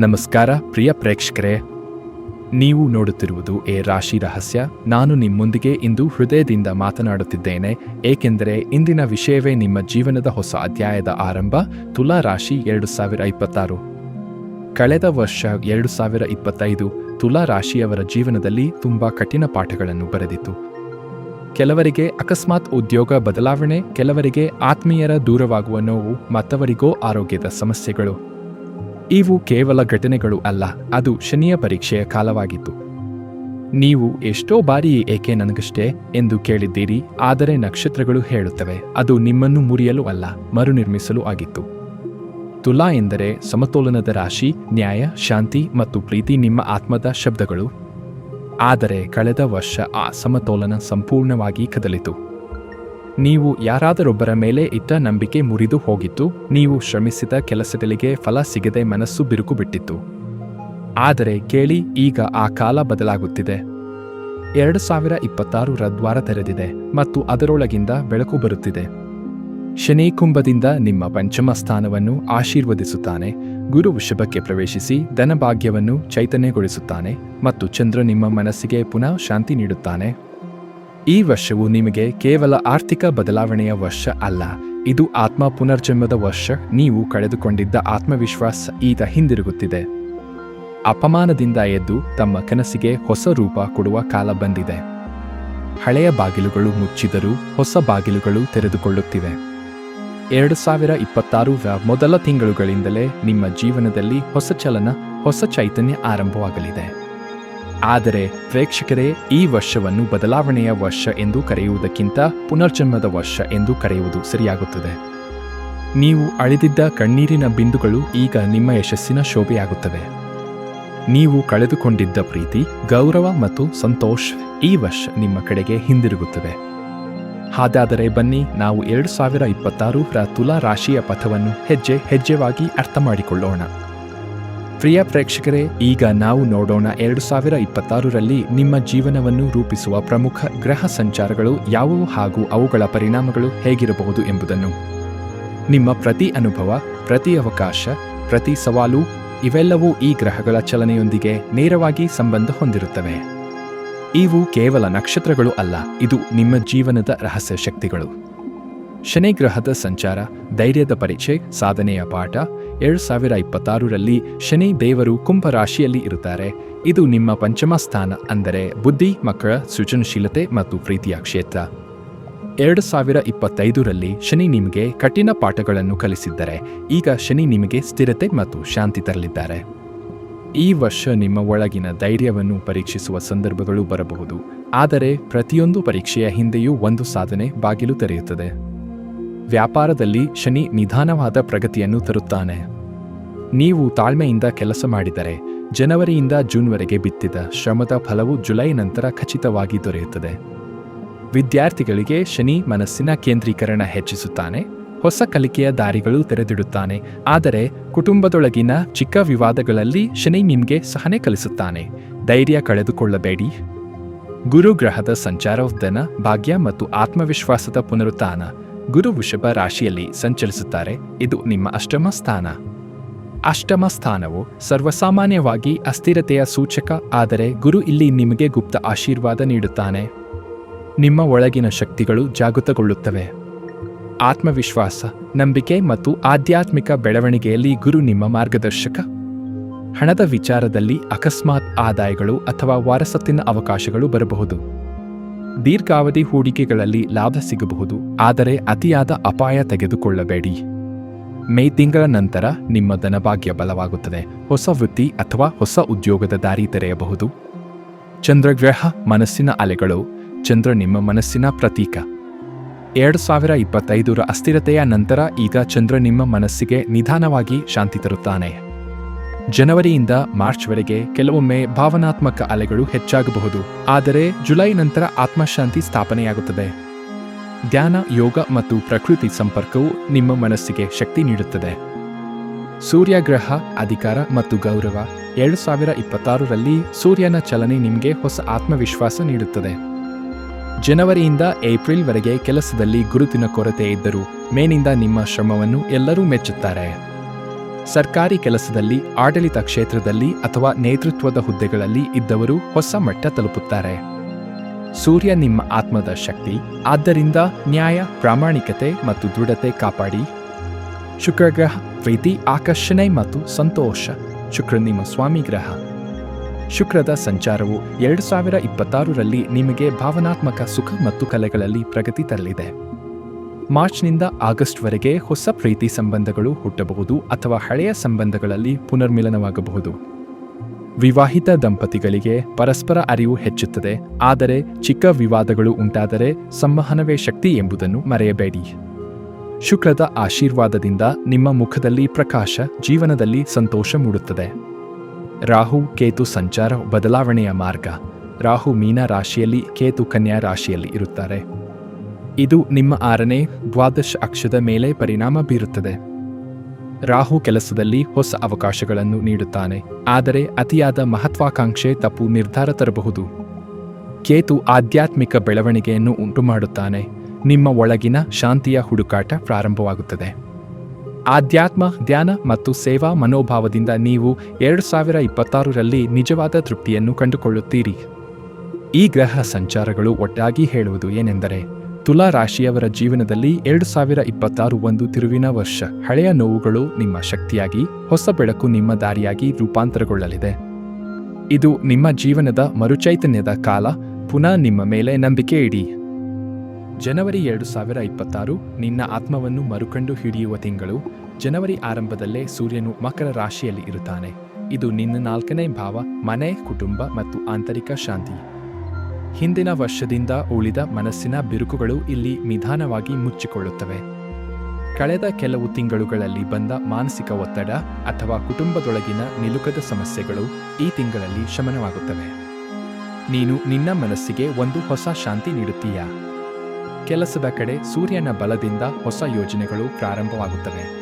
ನಮಸ್ಕಾರ, ಪ್ರಿಯ ಪ್ರೇಕ್ಷಕರೇ. ನೀವು ನೋಡುತ್ತಿರುವುದು ಎ ರಾಶಿ ರಹಸ್ಯ. ನಾನು ನಿಮ್ಮೊಂದಿಗೆ ಇಂದು ಹೃದಯದಿಂದ ಮಾತನಾಡುತ್ತಿದ್ದೇನೆ. ಏಕೆಂದರೆ ಇಂದಿನ ವಿಷಯವೇ ನಿಮ್ಮ ಜೀವನದ ಹೊಸ ಅಧ್ಯಾಯದ ಆರಂಭ, ತುಲಾ ರಾಶಿ ಎರಡು ಸಾವಿರ ಇಪ್ಪತ್ತಾರು. ಕಳೆದ ವರ್ಷ ಎರಡು ಸಾವಿರ ಇಪ್ಪತ್ತೈದು, ತುಲಾ ರಾಶಿಯವರ ಜೀವನದಲ್ಲಿ ತುಂಬಾ ಕಠಿಣ ಪಾಠಗಳನ್ನು ಬರೆದಿತ್ತು. ಕೆಲವರಿಗೆ ಅಕಸ್ಮಾತ್ ಉದ್ಯೋಗ ಬದಲಾವಣೆ, ಕೆಲವರಿಗೆ ಆತ್ಮೀಯರ ದೂರವಾಗುವ ನೋವು, ಮತ್ತವರಿಗೋ ಆರೋಗ್ಯದ ಸಮಸ್ಯೆಗಳು. ಇವು ಕೇವಲ ಘಟನೆಗಳು ಅಲ್ಲ, ಅದು ಶನಿಯ ಪರೀಕ್ಷೆಯ ಕಾಲವಾಗಿತ್ತು. ನೀವು ಎಷ್ಟೋ ಬಾರಿ ಏಕೆ ನನಗಷ್ಟೇ ಎಂದು ಕೇಳಿದ್ದೀರಿ, ಆದರೆ ನಕ್ಷತ್ರಗಳು ಹೇಳುತ್ತವೆ, ಅದು ನಿಮ್ಮನ್ನು ಮುರಿಯಲು ಅಲ್ಲ, ಮರುನಿರ್ಮಿಸಲು ಆಗಿತ್ತು. ತುಲಾ ಎಂದರೆ ಸಮತೋಲನದ ರಾಶಿ, ನ್ಯಾಯ, ಶಾಂತಿ ಮತ್ತು ಪ್ರೀತಿ ನಿಮ್ಮ ಆತ್ಮದ ಶಬ್ದಗಳು. ಆದರೆ ಕಳೆದ ವರ್ಷ ಆ ಸಮತೋಲನ ಸಂಪೂರ್ಣವಾಗಿ ಕದಲಿತು. ನೀವು ಯಾರಾದರೊಬ್ಬರ ಮೇಲೆ ಇಟ್ಟ ನಂಬಿಕೆ ಮುರಿದು ಹೋಗಿತ್ತು, ನೀವು ಶ್ರಮಿಸಿದ ಕೆಲಸಗಳಿಗೆ ಫಲ ಸಿಗದೆ ಮನಸ್ಸು ಬಿರುಕು ಬಿಟ್ಟಿತ್ತು ಆದರೆ ಕೇಳಿ, ಈಗ ಆ ಕಾಲ ಬದಲಾಗುತ್ತಿದೆ. ಎರಡು ಸಾವಿರ ಇಪ್ಪತ್ತಾರರ ದ್ವಾರ ತೆರೆದಿದೆ ಮತ್ತು ಅದರೊಳಗಿಂದ ಬೆಳಕು ಬರುತ್ತಿದೆ. ಶನಿ ಕುಂಭದಿಂದ ನಿಮ್ಮ ಪಂಚಮ ಸ್ಥಾನವನ್ನು ಆಶೀರ್ವದಿಸುತ್ತಾನೆ, ಗುರು ವೃಷಭಕ್ಕೆ ಪ್ರವೇಶಿಸಿ ಧನಭಾಗ್ಯವನ್ನು ಚೈತನ್ಯಗೊಳಿಸುತ್ತಾನೆ ಮತ್ತು ಚಂದ್ರ ನಿಮ್ಮ ಮನಸ್ಸಿಗೆ ಪುನಃ ಶಾಂತಿ ನೀಡುತ್ತಾನೆ. ಈ ವರ್ಷವು ನಿಮಗೆ ಕೇವಲ ಆರ್ಥಿಕ ಬದಲಾವಣೆಯ ವರ್ಷ ಅಲ್ಲ, ಇದು ಆತ್ಮ ಪುನರ್ಜನ್ಮದ ವರ್ಷ, ನೀವು ಕಳೆದುಕೊಂಡಿದ್ದ ಆತ್ಮವಿಶ್ವಾಸ ಈಗ ಹಿಂದಿರುಗುತ್ತಿದೆ. ಅಪಮಾನದಿಂದ ಎದ್ದು ತಮ್ಮ ಕನಸಿಗೆ ಹೊಸ ರೂಪ ಕೊಡುವ ಕಾಲ ಬಂದಿದೆ. ಹಳೆಯ ಬಾಗಿಲುಗಳು ಮುಚ್ಚಿದರೂ ಹೊಸ ಬಾಗಿಲುಗಳು ತೆರೆದುಕೊಳ್ಳುತ್ತಿವೆ. ಎರಡು ಸಾವಿರ ಇಪ್ಪತ್ತಾರು ಮೊದಲ ತಿಂಗಳುಗಳಿಂದಲೇ ನಿಮ್ಮ ಜೀವನದಲ್ಲಿ ಹೊಸ ಚಲನ, ಹೊಸ ಚೈತನ್ಯ ಆರಂಭವಾಗಲಿದೆ. ಆದರೆ ಪ್ರೇಕ್ಷಕರೇ, ಈ ವರ್ಷವನ್ನು ಬದಲಾವಣೆಯ ವರ್ಷ ಎಂದು ಕರೆಯುವುದಕ್ಕಿಂತ ಪುನರ್ಜನ್ಮದ ವರ್ಷ ಎಂದು ಕರೆಯುವುದು ಸರಿಯಾಗುತ್ತದೆ. ನೀವು ಅಳೆದಿದ್ದ ಕಣ್ಣೀರಿನ ಬಿಂದುಗಳು ಈಗ ನಿಮ್ಮ ಯಶಸ್ಸಿನ ಶೋಭೆಯಾಗುತ್ತವೆ. ನೀವು ಕಳೆದುಕೊಂಡಿದ್ದ ಪ್ರೀತಿ, ಗೌರವ ಮತ್ತು ಸಂತೋಷ ಈ ವರ್ಷ ನಿಮ್ಮ ಕಡೆಗೆ ಹಿಂದಿರುಗುತ್ತದೆ. ಹಾಗಾದರೆ ಬನ್ನಿ, ನಾವು ಎರಡು ಸಾವಿರ ಇಪ್ಪತ್ತಾರು ರ ತುಲಾ ರಾಶಿಯ ಪಥವನ್ನು ಹೆಜ್ಜೆ ಹೆಜ್ಜೆವಾಗಿ ಅರ್ಥ ಮಾಡಿಕೊಳ್ಳೋಣ ಪ್ರಿಯ ಪ್ರೇಕ್ಷಕರೇ, ಈಗ ನಾವು ನೋಡೋಣ ಎರಡು ಸಾವಿರ ಇಪ್ಪತ್ತಾರರಲ್ಲಿ ನಿಮ್ಮ ಜೀವನವನ್ನು ರೂಪಿಸುವ ಪ್ರಮುಖ ಗ್ರಹ ಸಂಚಾರಗಳು ಯಾವುವು ಹಾಗೂ ಅವುಗಳ ಪರಿಣಾಮಗಳು ಹೇಗಿರಬಹುದು ಎಂಬುದನ್ನು. ನಿಮ್ಮ ಪ್ರತಿ ಅನುಭವ, ಪ್ರತಿ ಅವಕಾಶ, ಪ್ರತಿ ಸವಾಲು, ಇವೆಲ್ಲವೂ ಈ ಗ್ರಹಗಳ ಚಲನೆಯೊಂದಿಗೆ ನೇರವಾಗಿ ಸಂಬಂಧ ಹೊಂದಿರುತ್ತವೆ. ಇವು ಕೇವಲ ನಕ್ಷತ್ರಗಳು ಅಲ್ಲ, ಇದು ನಿಮ್ಮ ಜೀವನದ ರಹಸ್ಯ ಶಕ್ತಿಗಳು. ಶನಿ ಗ್ರಹದ ಸಂಚಾರ, ಧೈರ್ಯದ ಪರೀಕ್ಷೆ, ಸಾಧನೆಯ ಪಾಠ ಎರಡು ಸಾವಿರ ಇಪ್ಪತ್ತಾರರಲ್ಲಿ ಶನಿ ದೇವರು ಕುಂಭ ರಾಶಿಯಲ್ಲಿ ಇರುತ್ತಾರೆ. ಇದು ನಿಮ್ಮ ಪಂಚಮ ಸ್ಥಾನ ಅಂದರೆ ಬುದ್ಧಿ ಮಕ್ಕಳ ಸೃಜನಶೀಲತೆ ಮತ್ತು ಪ್ರೀತಿಯ ಕ್ಷೇತ್ರ. ಎರಡು ಸಾವಿರ ಇಪ್ಪತ್ತೈದರಲ್ಲಿ ಶನಿ ನಿಮಗೆ ಕಠಿಣ ಪಾಠಗಳನ್ನು ಕಲಿಸಿದ್ದರೆ, ಈಗ ಶನಿ ನಿಮಗೆ ಸ್ಥಿರತೆ ಮತ್ತು ಶಾಂತಿ ತರಲಿದ್ದಾರೆ. ಈ ವರ್ಷ ನಿಮ್ಮ ಒಳಗಿನ ಧೈರ್ಯವನ್ನು ಪರೀಕ್ಷಿಸುವ ಸಂದರ್ಭಗಳು ಬರಬಹುದು, ಆದರೆ ಪ್ರತಿಯೊಂದು ಪರೀಕ್ಷೆಯ ಹಿಂದೆಯೂ ಒಂದು ಸಾಧನೆ ಬಾಗಿಲು ತೆರೆಯುತ್ತದೆ. ವ್ಯಾಪಾರದಲ್ಲಿ ಶನಿ ನಿಧಾನವಾದ ಪ್ರಗತಿಯನ್ನು ತರುತ್ತಾನೆ. ನೀವು ತಾಳ್ಮೆಯಿಂದ ಕೆಲಸ ಮಾಡಿದರೆ ಜನವರಿಯಿಂದ ಜೂನ್ವರೆಗೆ ಬಿತ್ತಿದ ಶ್ರಮದ ಫಲವು ಜುಲೈ ನಂತರ ಖಚಿತವಾಗಿ ದೊರೆಯುತ್ತದೆ. ವಿದ್ಯಾರ್ಥಿಗಳಿಗೆ ಶನಿ ಮನಸ್ಸಿನ ಕೇಂದ್ರೀಕರಣ ಹೆಚ್ಚಿಸುತ್ತಾನೆ, ಹೊಸ ಕಲಿಕೆಯ ದಾರಿಗಳು ತೆರೆದಿಡುತ್ತಾನೆ, ಆದರೆ ಕುಟುಂಬದೊಳಗಿನ ಚಿಕ್ಕ ವಿವಾದಗಳಲ್ಲಿ ಶನಿ ನಿಮಗೆ ಸಹನೆ ಕಲಿಸುತ್ತಾನೆ. ಧೈರ್ಯ ಕಳೆದುಕೊಳ್ಳಬೇಡಿ. ಗುರುಗ್ರಹದ ಸಂಚಾರೋದ್ದನ ಭಾಗ್ಯ ಮತ್ತು ಆತ್ಮವಿಶ್ವಾಸದ ಪುನರುತ್ಥಾನ. ಗುರು ವೃಷಭ ರಾಶಿಯಲ್ಲಿ ಸಂಚರಿಸುತ್ತಾರೆ. ಇದು ನಿಮ್ಮ ಅಷ್ಟಮ ಸ್ಥಾನ. ಅಷ್ಟಮ ಸ್ಥಾನವು ಸರ್ವಸಾಮಾನ್ಯವಾಗಿ ಅಸ್ಥಿರತೆಯ ಸೂಚಕ, ಆದರೆ ಗುರು ಇಲ್ಲಿ ನಿಮಗೆ ಗುಪ್ತ ಆಶೀರ್ವಾದ ನೀಡುತ್ತಾನೆ. ನಿಮ್ಮ ಒಳಗಿನ ಶಕ್ತಿಗಳು ಜಾಗೃತಗೊಳ್ಳುತ್ತವೆ. ಆತ್ಮವಿಶ್ವಾಸ, ನಂಬಿಕೆ ಮತ್ತು ಆಧ್ಯಾತ್ಮಿಕ ಬೆಳವಣಿಗೆಯಲ್ಲಿ ಗುರು ನಿಮ್ಮ ಮಾರ್ಗದರ್ಶಕ. ಹಣದ ವಿಚಾರದಲ್ಲಿ ಅಕಸ್ಮಾತ್ ಆದಾಯಗಳು ಅಥವಾ ವಾರಸತ್ತಿನ ಅವಕಾಶಗಳು ಬರಬಹುದು. ದೀರ್ಘಾವಧಿ ಹೂಡಿಕೆಗಳಲ್ಲಿ ಲಾಭ ಸಿಗಬಹುದು, ಆದರೆ ಅತಿಯಾದ ಅಪಾಯ ತೆಗೆದುಕೊಳ್ಳಬೇಡಿ. ಮೇ ತಿಂಗಳ ನಂತರ ನಿಮ್ಮ ಧನಭಾಗ್ಯ ಬಲವಾಗುತ್ತದೆ. ಹೊಸ ವೃತ್ತಿ ಅಥವಾ ಹೊಸ ಉದ್ಯೋಗದ ದಾರಿ ತೆರೆಯಬಹುದು. ಚಂದ್ರಗ್ರಹ ಮನಸ್ಸಿನ ಅಲೆಗಳು, ಚಂದ್ರ ನಿಮ್ಮ ಮನಸ್ಸಿನ ಪ್ರತೀಕ. ಎರಡು ಸಾವಿರ ಇಪ್ಪತ್ತೈದರ ಅಸ್ಥಿರತೆಯ ನಂತರ ಈಗ ಚಂದ್ರ ನಿಮ್ಮ ಮನಸ್ಸಿಗೆ ನಿಧಾನವಾಗಿ ಶಾಂತಿ ತರುತ್ತಾನೆ. ಜನವರಿಯಿಂದ ಮಾರ್ಚ್ವರೆಗೆ ಕೆಲವೊಮ್ಮೆ ಭಾವನಾತ್ಮಕ ಅಲೆಗಳು ಹೆಚ್ಚಾಗಬಹುದು. ಆದರೆ ಜುಲೈ ನಂತರ ಆತ್ಮಶಾಂತಿ ಸ್ಥಾಪನೆಯಾಗುತ್ತದೆ. ಧ್ಯಾನ, ಯೋಗ ಮತ್ತು ಪ್ರಕೃತಿ ಸಂಪರ್ಕವು ನಿಮ್ಮ ಮನಸ್ಸಿಗೆ ಶಕ್ತಿ ನೀಡುತ್ತದೆ. ಸೂರ್ಯಗ್ರಹ, ಅಧಿಕಾರ ಮತ್ತು ಗೌರವ ಎರಡು ಸಾವಿರ ಇಪ್ಪತ್ತಾರರಲ್ಲಿ ಸೂರ್ಯನ ಚಲನೆ ನಿಮಗೆ ಹೊಸ ಆತ್ಮವಿಶ್ವಾಸ ನೀಡುತ್ತದೆ. ಜನವರಿಯಿಂದ ಏಪ್ರಿಲ್ವರೆಗೆ ಕೆಲಸದಲ್ಲಿ ಗುರುತಿನ ಕೊರತೆ ಇದ್ದರೂ ಮೇನಿಂದ ನಿಮ್ಮ ಶ್ರಮವನ್ನು ಎಲ್ಲರೂ ಮೆಚ್ಚುತ್ತಾರೆ. ಸರ್ಕಾರಿ ಕೆಲಸದಲ್ಲಿ, ಆಡಳಿತ ಕ್ಷೇತ್ರದಲ್ಲಿ ಅಥವಾ ನೇತೃತ್ವದ ಹುದ್ದೆಗಳಲ್ಲಿ ಇದ್ದವರು ಹೊಸ ಮಟ್ಟ ತಲುಪುತ್ತಾರೆ. ಸೂರ್ಯ ನಿಮ್ಮ ಆತ್ಮದ ಶಕ್ತಿ, ಆದ್ದರಿಂದ ನ್ಯಾಯ, ಪ್ರಾಮಾಣಿಕತೆ ಮತ್ತು ದೃಢತೆ ಕಾಪಾಡಿ. ಶುಕ್ರಗ್ರಹ ಪ್ರೀತಿ, ಆಕರ್ಷಣೆ ಮತ್ತು ಸಂತೋಷ. ಶುಕ್ರ ನಿಮ್ಮ ಸ್ವಾಮಿ ಗ್ರಹ. ಶುಕ್ರದ ಸಂಚಾರವು ಎರಡು ಸಾವಿರ ಇಪ್ಪತ್ತಾರರಲ್ಲಿ ನಿಮಗೆ ಭಾವನಾತ್ಮಕ ಸುಖ ಮತ್ತು ಕಲೆಗಳಲ್ಲಿ ಪ್ರಗತಿ ತರಲಿದೆ. ಮಾರ್ಚ್ನಿಂದ ಆಗಸ್ಟ್ವರೆಗೆ ಹೊಸ ಪ್ರೀತಿ ಸಂಬಂಧಗಳು ಹುಟ್ಟಬಹುದು ಅಥವಾ ಹಳೆಯ ಸಂಬಂಧಗಳಲ್ಲಿ ಪುನರ್ಮಿಲನವಾಗಬಹುದು. ವಿವಾಹಿತ ದಂಪತಿಗಳಿಗೆ ಪರಸ್ಪರ ಅರಿವು ಹೆಚ್ಚುತ್ತದೆ, ಆದರೆ ಚಿಕ್ಕ ವಿವಾದಗಳು ಉಂಟಾದರೆ ಸಂವಹನವೇ ಶಕ್ತಿ ಎಂಬುದನ್ನು ಮರೆಯಬೇಡಿ. ಶುಕ್ರದ ಆಶೀರ್ವಾದದಿಂದ ನಿಮ್ಮ ಮುಖದಲ್ಲಿ ಪ್ರಕಾಶ, ಜೀವನದಲ್ಲಿ ಸಂತೋಷ ಮೂಡುತ್ತದೆ. ರಾಹು, ಕೇತು ಸಂಚಾರ ಬದಲಾವಣೆಯ ಮಾರ್ಗ. ರಾಹು ಮೀನ ರಾಶಿಯಲ್ಲಿ ಕೇತು ಕನ್ಯಾ ರಾಶಿಯಲ್ಲಿ ಇರುತ್ತಾರೆ. ಇದು ನಿಮ್ಮ ಆರನೇ ದ್ವಾದಶ ಅಕ್ಷದ ಮೇಲೆ ಪರಿಣಾಮ ಬೀರುತ್ತದೆ. ರಾಹು ಕೆಲಸದಲ್ಲಿ ಹೊಸ ಅವಕಾಶಗಳನ್ನು ನೀಡುತ್ತಾನೆ. ಆದರೆ ಅತಿಯಾದ ಮಹತ್ವಾಕಾಂಕ್ಷೆ ತಪ್ಪು ನಿರ್ಧಾರ ತರಬಹುದು. ಕೇತು ಆಧ್ಯಾತ್ಮಿಕ ಬೆಳವಣಿಗೆಯನ್ನು ಉಂಟುಮಾಡುತ್ತಾನೆ. ನಿಮ್ಮ ಒಳಗಿನ ಶಾಂತಿಯ ಹುಡುಕಾಟ ಪ್ರಾರಂಭವಾಗುತ್ತದೆ. ಆಧ್ಯಾತ್ಮ, ಧ್ಯಾನ ಮತ್ತು ಸೇವಾ ಮನೋಭಾವದಿಂದ ನೀವು ಎರಡು ಸಾವಿರ ಇಪ್ಪತ್ತಾರರಲ್ಲಿ ನಿಜವಾದ ತೃಪ್ತಿಯನ್ನು ಕಂಡುಕೊಳ್ಳುತ್ತೀರಿ. ಈ ಗ್ರಹ ಸಂಚಾರಗಳು ಒಟ್ಟಾಗಿ ಹೇಳುವುದು ಏನೆಂದರೆ ತುಲಾ ರಾಶಿಯವರ ಜೀವನದಲ್ಲಿ ಎರಡು ಸಾವಿರ ಇಪ್ಪತ್ತಾರು ಒಂದು ತಿರುವಿನ ವರ್ಷ. ಹಳೆಯ ನೋವುಗಳು ನಿಮ್ಮ ಶಕ್ತಿಯಾಗಿ, ಹೊಸ ಬೆಳಕು ನಿಮ್ಮ ದಾರಿಯಾಗಿ ರೂಪಾಂತರಗೊಳ್ಳಲಿದೆ. ಇದು ನಿಮ್ಮ ಜೀವನದ ಮರುಚೈತನ್ಯದ ಕಾಲ, ಪುನಃ ನಿಮ್ಮ ಮೇಲೆ ನಂಬಿಕೆ ಇಡಿ. ಜನವರಿ ಎರಡು ಸಾವಿರ ಇಪ್ಪತ್ತಾರು, ನಿನ್ನ ಆತ್ಮವನ್ನು ಮರುಕಂಡು ಹಿಡಿಯುವ ತಿಂಗಳು, ಜನವರಿ ಆರಂಭದಲ್ಲೇ ಸೂರ್ಯನು ಮಕರ ರಾಶಿಯಲ್ಲಿ ಇರುತ್ತಾನೆ. ಇದು ನಿನ್ನ ನಾಲ್ಕನೇ ಭಾವ, ಮನೆ, ಕುಟುಂಬ ಮತ್ತು ಆಂತರಿಕ ಶಾಂತಿ. ಹಿಂದಿನ ವರ್ಷದಿಂದ ಉಳಿದ ಮನಸ್ಸಿನ ಬಿರುಕುಗಳು ಇಲ್ಲಿ ನಿಧಾನವಾಗಿ ಮುಚ್ಚಿಕೊಳ್ಳುತ್ತವೆ. ಕಳೆದ ಕೆಲವು ತಿಂಗಳುಗಳಲ್ಲಿ ಬಂದ ಮಾನಸಿಕ ಒತ್ತಡ ಅಥವಾ ಕುಟುಂಬದೊಳಗಿನ ನಿಲುಕದ ಸಮಸ್ಯೆಗಳು ಈ ತಿಂಗಳಲ್ಲಿ ಶಮನವಾಗುತ್ತವೆ. ನೀನು ನಿನ್ನ ಮನಸ್ಸಿಗೆ ಒಂದು ಹೊಸ ಶಾಂತಿ ನೀಡುತ್ತೀಯಾ? ಕೆಲಸದ ಕಡೆ ಸೂರ್ಯನ ಬಲದಿಂದ ಹೊಸ ಯೋಜನೆಗಳು ಪ್ರಾರಂಭವಾಗುತ್ತವೆ.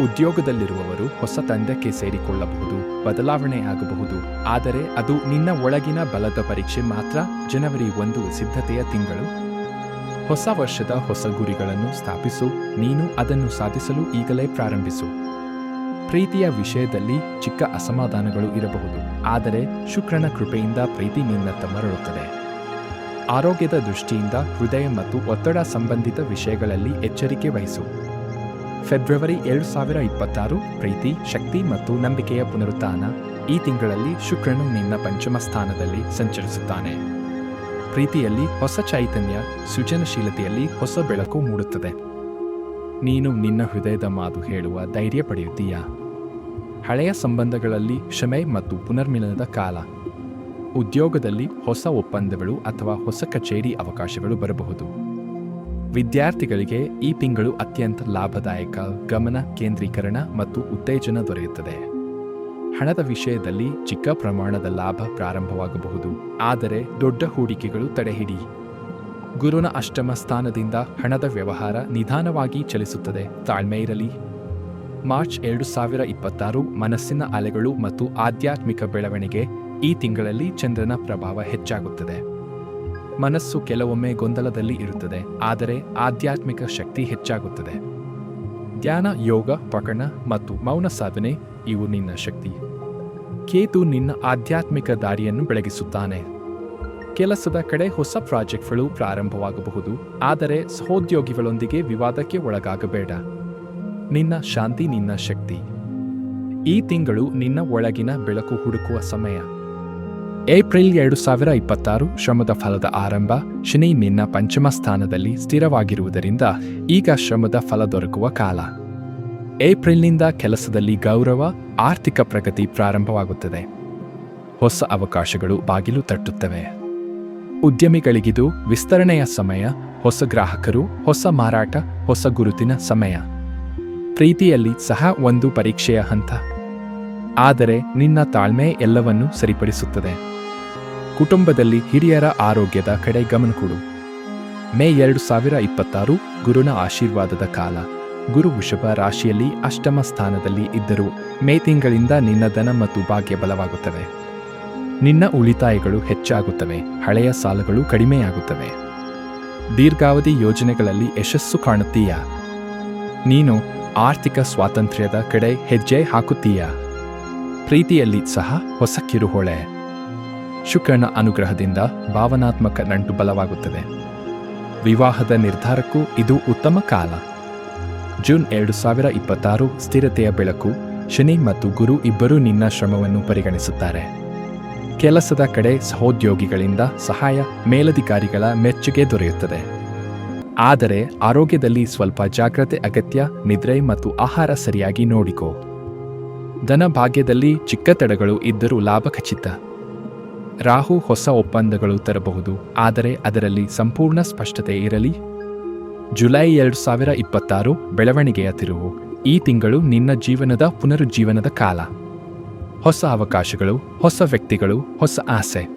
ಉದ್ಯೋಗದಲ್ಲಿರುವವರು ಹೊಸ ತಂಡಕ್ಕೆ ಸೇರಿಕೊಳ್ಳಬಹುದು, ಬದಲಾವಣೆ ಆಗಬಹುದು. ಆದರೆ ಅದು ನಿನ್ನ ಒಳಗಿನ ಬಲದ ಪರೀಕ್ಷೆ ಮಾತ್ರ, ಜನವರಿ ಒಂದು ಸಿದ್ಧತೆಯ ತಿಂಗಳು. ಹೊಸ ವರ್ಷದ ಹೊಸ ಗುರಿಗಳನ್ನು ಸ್ಥಾಪಿಸು, ನೀನು ಅದನ್ನು ಸಾಧಿಸಲು ಈಗಲೇ ಪ್ರಾರಂಭಿಸು. ಪ್ರೀತಿಯ ವಿಷಯದಲ್ಲಿ ಚಿಕ್ಕ ಅಸಮಾಧಾನಗಳು ಇರಬಹುದು, ಆದರೆ ಶುಕ್ರನ ಕೃಪೆಯಿಂದ ಪ್ರೀತಿ ನಿನ್ನತ್ತ ಮರಳುತ್ತದೆ. ಆರೋಗ್ಯದ ದೃಷ್ಟಿಯಿಂದ ಹೃದಯ ಮತ್ತು ಒತ್ತಡ ಸಂಬಂಧಿತ ವಿಷಯಗಳಲ್ಲಿ ಎಚ್ಚರಿಕೆ ವಹಿಸು. ಫೆಬ್ರವರಿ ಎರಡು ಸಾವಿರ ಇಪ್ಪತ್ತಾರು, ಪ್ರೀತಿ, ಶಕ್ತಿ ಮತ್ತು ನಂಬಿಕೆಯ ಪುನರುತ್ಥಾನ ಈ ತಿಂಗಳಲ್ಲಿ ಶುಕ್ರನು ನಿನ್ನ ಪಂಚಮ ಸ್ಥಾನದಲ್ಲಿ ಸಂಚರಿಸುತ್ತಾನೆ. ಪ್ರೀತಿಯಲ್ಲಿ ಹೊಸ ಚೈತನ್ಯ, ಸೃಜನಶೀಲತೆಯಲ್ಲಿ ಹೊಸ ಬೆಳಕು ಮೂಡುತ್ತದೆ. ನೀನು ನಿನ್ನ ಹೃದಯದ ಮಾತು ಹೇಳುವ ಧೈರ್ಯ ಪಡೆಯುತ್ತೀಯಾ? ಹಳೆಯ ಸಂಬಂಧಗಳಲ್ಲಿ ಕ್ಷಮೆ ಮತ್ತು ಪುನರ್ಮಿಲನದ ಕಾಲ. ಉದ್ಯೋಗದಲ್ಲಿ ಹೊಸ ಒಪ್ಪಂದಗಳು ಅಥವಾ ಹೊಸ ಕಚೇರಿ ಅವಕಾಶಗಳು ಬರಬಹುದು. ವಿದ್ಯಾರ್ಥಿಗಳಿಗೆ ಈ ತಿಂಗಳು ಅತ್ಯಂತ ಲಾಭದಾಯಕ ಗಮನ ಕೇಂದ್ರೀಕರಣ ಮತ್ತು ಉತ್ತೇಜನ ದೊರೆಯುತ್ತದೆ. ಹಣದ ವಿಷಯದಲ್ಲಿ ಚಿಕ್ಕ ಪ್ರಮಾಣದ ಲಾಭ ಪ್ರಾರಂಭವಾಗಬಹುದು. ಆದರೆ ದೊಡ್ಡ ಹೂಡಿಕೆಗಳು ತಡೆಹಿಡಿ. ಗುರುನ ಅಷ್ಟಮ ಸ್ಥಾನದಿಂದ ಹಣದ ವ್ಯವಹಾರ ನಿಧಾನವಾಗಿ ಚಲಿಸುತ್ತದೆ. ತಾಳ್ಮೆ ಇರಲಿ. ಮಾರ್ಚ್ ಎರಡು ಸಾವಿರ ಇಪ್ಪತ್ತಾರು ಮನಸ್ಸಿನ ಅಲೆಗಳು ಮತ್ತು ಆಧ್ಯಾತ್ಮಿಕ ಬೆಳವಣಿಗೆ ಈ ತಿಂಗಳಲ್ಲಿ ಚಂದ್ರನ ಪ್ರಭಾವ ಹೆಚ್ಚಾಗುತ್ತದೆ. ಮನಸ್ಸು ಕೆಲವೊಮ್ಮೆ ಗೊಂದಲದಲ್ಲಿ ಇರುತ್ತದೆ, ಆದರೆ ಆಧ್ಯಾತ್ಮಿಕ ಶಕ್ತಿ ಹೆಚ್ಚಾಗುತ್ತದೆ. ಧ್ಯಾನ, ಯೋಗ ಪಕಣ ಮತ್ತು ಮೌನ ಸಾಧನೆ, ಇವು ನಿನ್ನ ಶಕ್ತಿ. ಕೇತು ನಿನ್ನ ಆಧ್ಯಾತ್ಮಿಕ ದಾರಿಯನ್ನು ಬೆಳಗಿಸುತ್ತಾನೆ. ಕೆಲಸದ ಕಡೆ ಹೊಸ ಪ್ರಾಜೆಕ್ಟ್ಗಳು ಪ್ರಾರಂಭವಾಗಬಹುದು, ಆದರೆ ಸಹೋದ್ಯೋಗಿಗಳೊಂದಿಗೆ ವಿವಾದಕ್ಕೆ ಒಳಗಾಗಬೇಡ. ನಿನ್ನ ಶಾಂತಿ ನಿನ್ನ ಶಕ್ತಿ. ಈ ತಿಂಗಳು ನಿನ್ನ ಒಳಗಿನ ಬೆಳಕು ಹುಡುಕುವ ಸಮಯ. ಏಪ್ರಿಲ್ ಎರಡು ಸಾವಿರ ಇಪ್ಪತ್ತಾರು ಶ್ರಮದ ಫಲದ ಆರಂಭ ಶನಿ ನಿನ್ನ ಪಂಚಮ ಸ್ಥಾನದಲ್ಲಿ ಸ್ಥಿರವಾಗಿರುವುದರಿಂದ ಈಗ ಶ್ರಮದ ಫಲ ದೊರಕುವ ಕಾಲ. ಏಪ್ರಿಲ್ನಿಂದ ಕೆಲಸದಲ್ಲಿ ಗೌರವ, ಆರ್ಥಿಕ ಪ್ರಗತಿ ಪ್ರಾರಂಭವಾಗುತ್ತದೆ. ಹೊಸ ಅವಕಾಶಗಳು ಬಾಗಿಲು ತಟ್ಟುತ್ತವೆ. ಉದ್ಯಮಿಗಳಿಗಿದು ವಿಸ್ತರಣೆಯ ಸಮಯ, ಹೊಸ ಗ್ರಾಹಕರು, ಹೊಸ ಮಾರಾಟ, ಹೊಸ ಗುರುತಿನ ಸಮಯ. ಪ್ರೀತಿಯಲ್ಲಿ ಸಹ ಒಂದು ಪರೀಕ್ಷೆಯ ಹಂತ. ಆದರೆ ನಿನ್ನ ತಾಳ್ಮೆ ಎಲ್ಲವನ್ನೂ ಸರಿಪಡಿಸುತ್ತದೆ. ಕುಟುಂಬದಲ್ಲಿ ಹಿರಿಯರ ಆರೋಗ್ಯದ ಕಡೆ ಗಮನ ಕೊಡು. ಮೇ ಎರಡು ಸಾವಿರ ಇಪ್ಪತ್ತಾರು, ಗುರುನ ಆಶೀರ್ವಾದದ ಕಾಲ. ಗುರು ವೃಷಭ ರಾಶಿಯಲ್ಲಿ ಅಷ್ಟಮ ಸ್ಥಾನದಲ್ಲಿ ಇದ್ದರೂ ಮೇ ತಿಂಗಳಿಂದ ನಿನ್ನ ಧನ ಮತ್ತು ಭಾಗ್ಯ ಬಲವಾಗುತ್ತವೆ. ನಿನ್ನ ಉಳಿತಾಯಗಳು ಹೆಚ್ಚಾಗುತ್ತವೆ, ಹಳೆಯ ಸಾಲಗಳು ಕಡಿಮೆಯಾಗುತ್ತವೆ. ದೀರ್ಘಾವಧಿ ಯೋಜನೆಗಳಲ್ಲಿ ಯಶಸ್ಸು ಕಾಣುತ್ತೀಯಾ. ನೀನು ಆರ್ಥಿಕ ಸ್ವಾತಂತ್ರ್ಯದ ಕಡೆ ಹೆಜ್ಜೆ ಹಾಕುತ್ತೀಯಾ. ಪ್ರೀತಿಯಲ್ಲಿ ಸಹ ಹೊಸ ಕಿರುಹೊಳೆ ಶುಕ್ರನ ಅನುಗ್ರಹದಿಂದ ಭಾವನಾತ್ಮಕ ನಂಟು ಬಲವಾಗುತ್ತದೆ. ವಿವಾಹದ ನಿರ್ಧಾರಕ್ಕೂ ಇದು ಉತ್ತಮ ಕಾಲ. ಜೂನ್ ಎರಡು ಸಾವಿರ ಇಪ್ಪತ್ತಾರು ಸ್ಥಿರತೆಯ ಬೆಳಕು, ಶನಿ ಮತ್ತು ಗುರು ಇಬ್ಬರೂ ನಿನ್ನ ಶ್ರಮವನ್ನು ಪರಿಗಣಿಸುತ್ತಾರೆ. ಕೆಲಸದ ಕಡೆ ಸಹೋದ್ಯೋಗಿಗಳಿಂದ ಸಹಾಯ ಮೇಲಧಿಕಾರಿಗಳ ಮೆಚ್ಚುಗೆ ದೊರೆಯುತ್ತದೆ. ಆದರೆ ಆರೋಗ್ಯದಲ್ಲಿ ಸ್ವಲ್ಪ ಜಾಗ್ರತೆ, ಅಗತ್ಯ, ನಿದ್ರೆ ಮತ್ತು ಆಹಾರ ಸರಿಯಾಗಿ ನೋಡಿಕೋ. ಧನಭಾಗ್ಯದಲ್ಲಿ ಚಿಕ್ಕ ತಡೆಗಳು ಇದ್ದರೂ ಲಾಭ ಖಚಿತ. ರಾಹು ಹೊಸ ಒಪ್ಪಂದಗಳು ತರಬಹುದು. ಆದರೆ ಅದರಲ್ಲಿ ಸಂಪೂರ್ಣ ಸ್ಪಷ್ಟತೆ ಇರಲಿ. ಜುಲೈ ಎರಡು ಸಾವಿರ ಇಪ್ಪತ್ತಾರು ಬೆಳವಣಿಗೆಯ ತಿರುವು. ಈ ತಿಂಗಳು ನಿನ್ನ ಜೀವನದ ಪುನರುಜ್ಜೀವನದ ಕಾಲ. ಹೊಸ ಅವಕಾಶಗಳು, ಹೊಸ ವ್ಯಕ್ತಿಗಳು, ಹೊಸ ಆಸೆ.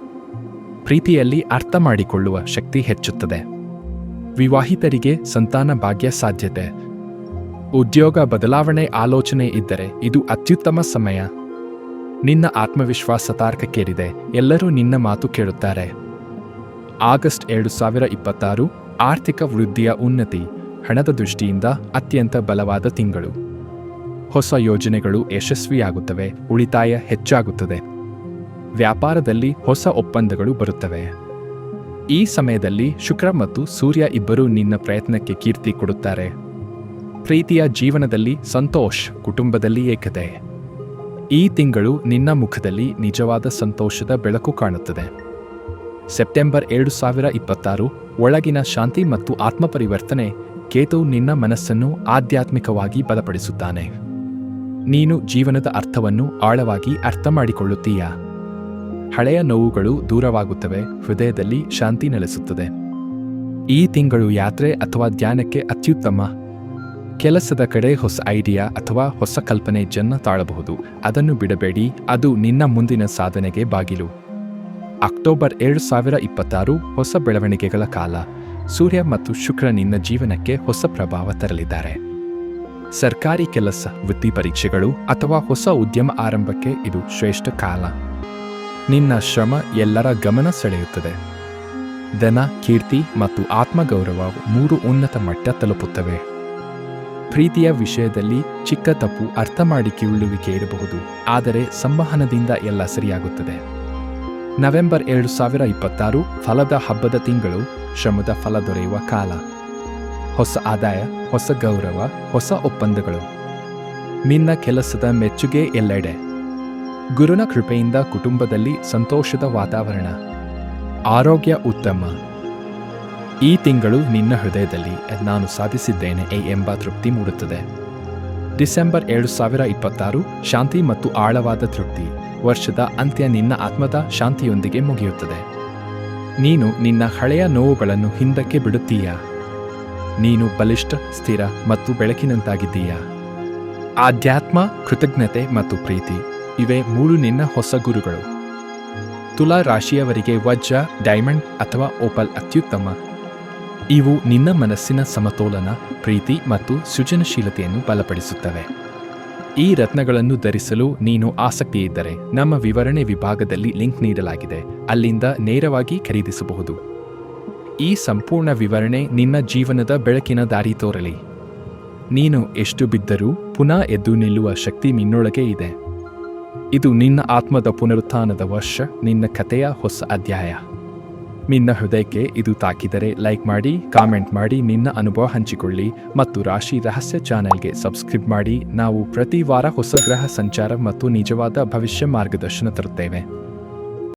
ಪ್ರೀತಿಯಲ್ಲಿ ಅರ್ಥ ಮಾಡಿಕೊಳ್ಳುವ ಶಕ್ತಿ ಹೆಚ್ಚುತ್ತದೆ. ವಿವಾಹಿತರಿಗೆ ಸಂತಾನ ಭಾಗ್ಯ ಸಾಧ್ಯತೆ. ಉದ್ಯೋಗ ಬದಲಾವಣೆ ಆಲೋಚನೆ ಇದ್ದರೆ ಇದು ಅತ್ಯುತ್ತಮ ಸಮಯ. ನಿನ್ನ ಆತ್ಮವಿಶ್ವಾಸ ತಾರ್ಕಕ್ಕೇರಿದೆ. ಎಲ್ಲರೂ ನಿನ್ನ ಮಾತು ಕೇಳುತ್ತಾರೆ. ಆಗಸ್ಟ್ ಎರಡು ಸಾವಿರ ಇಪ್ಪತ್ತಾರು, ಆರ್ಥಿಕ ವೃದ್ಧಿಯ ಉನ್ನತಿ, ಹಣದ ದೃಷ್ಟಿಯಿಂದ ಅತ್ಯಂತ ಬಲವಾದ ತಿಂಗಳು. ಹೊಸ ಯೋಜನೆಗಳು ಯಶಸ್ವಿಯಾಗುತ್ತವೆ, ಉಳಿತಾಯ ಹೆಚ್ಚಾಗುತ್ತದೆ. ವ್ಯಾಪಾರದಲ್ಲಿ ಹೊಸ ಒಪ್ಪಂದಗಳು ಬರುತ್ತವೆ. ಈ ಸಮಯದಲ್ಲಿ ಶುಕ್ರ ಮತ್ತು ಸೂರ್ಯ ಇಬ್ಬರೂ ನಿನ್ನ ಪ್ರಯತ್ನಕ್ಕೆ ಕೀರ್ತಿ ಕೊಡುತ್ತಾರೆ. ಪ್ರೀತಿಯ ಜೀವನದಲ್ಲಿ ಸಂತೋಷ್ ಕುಟುಂಬದಲ್ಲಿ ಏಕತೆ. ಈ ತಿಂಗಳು ನಿನ್ನ ಮುಖದಲ್ಲಿ ನಿಜವಾದ ಸಂತೋಷದ ಬೆಳಕು ಕಾಣುತ್ತದೆ. ಸೆಪ್ಟೆಂಬರ್ ಎರಡು ಸಾವಿರ ಇಪ್ಪತ್ತಾರು, ಒಳಗಿನ ಶಾಂತಿ ಮತ್ತು ಆತ್ಮಪರಿವರ್ತನೆ ಕೇತು ನಿನ್ನ ಮನಸ್ಸನ್ನು ಆಧ್ಯಾತ್ಮಿಕವಾಗಿ ಬಲಪಡಿಸುತ್ತಾನೆ. ನೀನು ಜೀವನದ ಅರ್ಥವನ್ನು ಆಳವಾಗಿ ಅರ್ಥ ಮಾಡಿಕೊಳ್ಳುತ್ತೀಯಾ ಹಳೆಯ ನೋವುಗಳು ದೂರವಾಗುತ್ತವೆ, ಹೃದಯದಲ್ಲಿ ಶಾಂತಿ ನೆಲೆಸುತ್ತದೆ. ಈ ತಿಂಗಳು ಯಾತ್ರೆ ಅಥವಾ ಧ್ಯಾನಕ್ಕೆ ಅತ್ಯುತ್ತಮ. ಕೆಲಸದ ಕಡೆ ಹೊಸ ಐಡಿಯಾ ಅಥವಾ ಹೊಸ ಕಲ್ಪನೆ ಜನ್ನ ತಾಳಬಹುದು. ಅದನ್ನು ಬಿಡಬೇಡಿ, ಅದು ನಿನ್ನ ಮುಂದಿನ ಸಾಧನೆಗೆ ಬಾಗಿಲು. ಅಕ್ಟೋಬರ್ ಎರಡು ಸಾವಿರ ಇಪ್ಪತ್ತಾರು, ಹೊಸ ಬೆಳವಣಿಗೆಗಳ ಕಾಲ. ಸೂರ್ಯ ಮತ್ತು ಶುಕ್ರ ನಿನ್ನ ಜೀವನಕ್ಕೆ ಹೊಸ ಪ್ರಭಾವ ತರಲಿದ್ದಾರೆ. ಸರ್ಕಾರಿ ಕೆಲಸ, ವೃತ್ತಿ ಪರೀಕ್ಷೆಗಳು ಅಥವಾ ಹೊಸ ಉದ್ಯಮ ಆರಂಭಕ್ಕೆ ಇದು ಶ್ರೇಷ್ಠ ಕಾಲ. ನಿನ್ನ ಶ್ರಮ ಎಲ್ಲರ ಗಮನ ಸೆಳೆಯುತ್ತದೆ. ಧನ, ಕೀರ್ತಿ ಮತ್ತು ಆತ್ಮಗೌರವ ಮೂರು ಉನ್ನತ ಮಟ್ಟ ತಲುಪುತ್ತವೆ. ಪ್ರೀತಿಯ ವಿಷಯದಲ್ಲಿ ಚಿಕ್ಕ ತಪ್ಪು ಅರ್ಥ ಮಾಡಿಕೊಳ್ಳುವಿಕೆ ಇರಬಹುದು. ಆದರೆ ಸಂವಹನದಿಂದ ಎಲ್ಲ ಸರಿಯಾಗುತ್ತದೆ. ನವೆಂಬರ್ ಎರಡು ಸಾವಿರ ಇಪ್ಪತ್ತಾರು ಫಲದ ಹಬ್ಬದ ತಿಂಗಳು ಶ್ರಮದ ಫಲ ದೊರೆಯುವ ಕಾಲ. ಹೊಸ ಆದಾಯ, ಹೊಸ ಗೌರವ, ಹೊಸ ಒಪ್ಪಂದಗಳು. ನಿನ್ನ ಕೆಲಸದ ಮೆಚ್ಚುಗೆ ಎಲ್ಲೆಡೆ. ಗುರುನ ಕೃಪೆಯಿಂದ ಕುಟುಂಬದಲ್ಲಿ ಸಂತೋಷದ ವಾತಾವರಣ. ಆರೋಗ್ಯ ಉತ್ತಮ. ಈ ತಿಂಗಳು ನಿನ್ನ ಹೃದಯದಲ್ಲಿ ನಾನು ಸಾಧಿಸಿದ್ದೇನೆ ಎ ಎಂಬ ತೃಪ್ತಿ ಮೂಡುತ್ತದೆ. ಡಿಸೆಂಬರ್ ಎರಡು ಸಾವಿರ ಇಪ್ಪತ್ತಾರು, ಶಾಂತಿ ಮತ್ತು ಆಳವಾದ ತೃಪ್ತಿ, ವರ್ಷದ ಅಂತ್ಯ ನಿನ್ನ ಆತ್ಮದ ಶಾಂತಿಯೊಂದಿಗೆ ಮುಗಿಯುತ್ತದೆ. ನೀನು ನಿನ್ನ ಹಳೆಯ ನೋವುಗಳನ್ನು ಹಿಂದಕ್ಕೆ ಬಿಡುತ್ತೀಯಾ? ನೀನು ಬಲಿಷ್ಠ, ಸ್ಥಿರ ಮತ್ತು ಬೆಳಕಿನಂತಾಗಿದ್ದೀಯಾ? ಆಧ್ಯಾತ್ಮ, ಕೃತಜ್ಞತೆ ಮತ್ತು ಪ್ರೀತಿ, ಇವೆ ಮೂರು ನಿನ್ನ ಹೊಸ ಗುರುಗಳು. ತುಲಾ ರಾಶಿಯವರಿಗೆ ವಜ್ರ, ಡೈಮಂಡ್ ಅಥವಾ ಓಪಲ್ ಅತ್ಯುತ್ತಮ ಇವು ನಿನ್ನ ಮನಸ್ಸಿನ ಸಮತೋಲನ, ಪ್ರೀತಿ ಮತ್ತು ಸೃಜನಶೀಲತೆಯನ್ನು ಬಲಪಡಿಸುತ್ತವೆ. ಈ ರತ್ನಗಳನ್ನು ಧರಿಸಲು ನೀನು ಆಸಕ್ತಿಯಿದ್ದರೆ ನಮ್ಮ ವಿವರಣೆ ವಿಭಾಗದಲ್ಲಿ ಲಿಂಕ್ ನೀಡಲಾಗಿದೆ. ಅಲ್ಲಿಂದ ನೇರವಾಗಿ ಖರೀದಿಸಬಹುದು. ಈ ಸಂಪೂರ್ಣ ವಿವರಣೆ ನಿನ್ನ ಜೀವನದ ಬೆಳಕಿನ ದಾರಿ ತೋರಲಿ. ನೀನು ಎಷ್ಟು ಬಿದ್ದರೂ ಪುನಃ ಎದ್ದು ನಿಲ್ಲುವ ಶಕ್ತಿ ನಿನ್ನೊಳಗೆ ಇದೆ. ಇದು ನಿನ್ನ ಆತ್ಮದ ಪುನರುತ್ಥಾನದ ವರ್ಷ, ನಿನ್ನ ಕಥೆಯ ಹೊಸ ಅಧ್ಯಾಯ. ನಿನ್ನ ಹೃದಯಕ್ಕೆ ಇದು ತಾಕಿದರೆ ಲೈಕ್ ಮಾಡಿ, ಕಾಮೆಂಟ್ ಮಾಡಿ, ನಿನ್ನ ಅನುಭವ ಹಂಚಿಕೊಳ್ಳಿ ಮತ್ತು ರಾಶಿ ರಹಸ್ಯ ಚಾನೆಲ್ಗೆ ಸಬ್ಸ್ಕ್ರೈಬ್ ಮಾಡಿ. ನಾವು ಪ್ರತಿ ವಾರ ಹೊಸ ಗ್ರಹ ಸಂಚಾರ ಮತ್ತು ನಿಜವಾದ ಭವಿಷ್ಯ ಮಾರ್ಗದರ್ಶನ ತರುತ್ತೇವೆ.